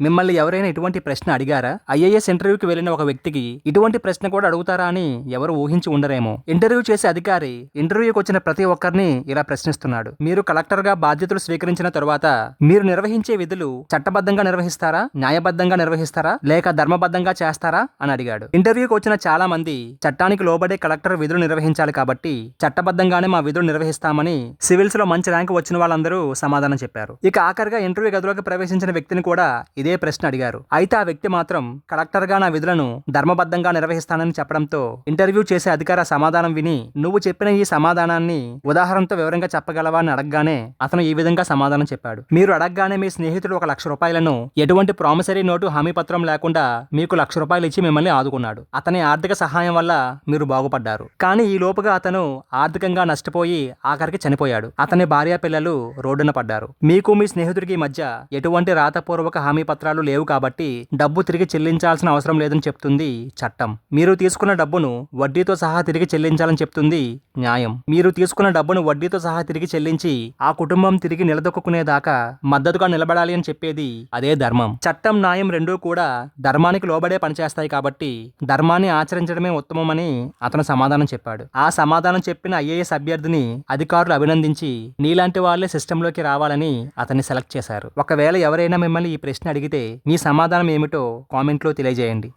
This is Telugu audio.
మిమ్మల్ని ఎవరైనా ఇటువంటి ప్రశ్న అడిగారా? ఐఏఎస్ ఇంటర్వ్యూకి వెళ్ళిన ఒక వ్యక్తికి ఇటువంటి ప్రశ్న కూడా అడుగుతారా అని ఎవరు ఊహించి ఉండరేమో. ఇంటర్వ్యూ చేసే అధికారి ఇంటర్వ్యూకి వచ్చిన ప్రతి ఒక్కరిని ఇలా ప్రశ్నిస్తున్నాడు. మీరు కలెక్టర్గా బాధ్యతలు స్వీకరించిన తరువాత మీరు నిర్వహించే విధులు చట్టబద్ధంగా నిర్వహిస్తారా? న్యాయబద్ధంగా నిర్వహిస్తారా? లేక ధర్మబద్ధంగా చేస్తారా? అని అడిగాడు. ఇంటర్వ్యూకి వచ్చిన చాలా మంది చట్టానికి లోబడే కలెక్టర్ విధులు నిర్వహించాలి కాబట్టి చట్టబద్ధంగానే మా విధులు నిర్వహిస్తామని సివిల్స్లో మంచి ర్యాంక్ వచ్చిన వాళ్ళందరూ సమాధానం చెప్పారు. ఇక ఆఖరిగా ఇంటర్వ్యూ గదిలోకి ప్రవేశించిన వ్యక్తిని కూడా ఇదే ప్రశ్న అడిగారు. అయితే ఆ వ్యక్తి మాత్రం కలెక్టర్గా నా విధులను ధర్మబద్ధంగా నిర్వహిస్తానని చెప్పడంతో ఇంటర్వ్యూ చేసే అధికార సమాధానం విని నువ్వు చెప్పిన ఈ సమాధానాన్ని ఉదాహరణతో వివరంగా చెప్పగలవా? అని అడగగానే అతను ఈ విధంగా సమాధానం చెప్పాడు. మీరు అడగగానే మీ స్నేహితుడు ఒక లక్ష రూపాయలను ఎటువంటి ప్రామిసరీ నోటు హామీ పత్రం లేకుండా మీకు లక్ష రూపాయలు ఇచ్చి మిమ్మల్ని ఆదుకున్నాడు. అతని ఆర్థిక సహాయం వల్ల మీరు బాగుపడ్డారు. కానీ ఈ లోపుగా అతను ఆర్థికంగా నష్టపోయి ఆఖరికి చనిపోయాడు. అతని భార్య పిల్లలు రోడ్డున పడ్డారు. మీకు మీ స్నేహితుడికి మధ్య ఎటువంటి రాతపూర్వక హామీ పత్రం పత్రాలు లేవు కాబట్టి డబ్బు తిరిగి చెల్లించాల్సిన అవసరం లేదని చెప్తుంది చట్టం. మీరు తీసుకున్న డబ్బును వడ్డీతో సహా తిరిగి చెల్లించాలని చెప్తుంది న్యాయం. మీరు తీసుకున్న డబ్బును వడ్డీతో సహా తిరిగి చెల్లించి ఆ కుటుంబం తిరిగి నిలదొక్కునేదాకా మద్దతుగా నిలబడాలి అని చెప్పేది అదే ధర్మం. చట్టం న్యాయం రెండూ కూడా ధర్మానికి లోబడే పనిచేస్తాయి కాబట్టి ధర్మాన్ని ఆచరించడమే ఉత్తమమని అతను సమాధానం చెప్పాడు. ఆ సమాధానం చెప్పిన ఐఏఎస్ అభ్యర్థిని అధికారులు అభినందించి నీలాంటి వాళ్ళే సిస్టంలోకి రావాలని అతన్ని సెలెక్ట్ చేశారు. ఒకవేళ ఎవరైనా మిమ్మల్ని ఈ ప్రశ్న అడిగితే మీ సమాధానం ఏమిటో కామెంట్లో తెలియజేయండి.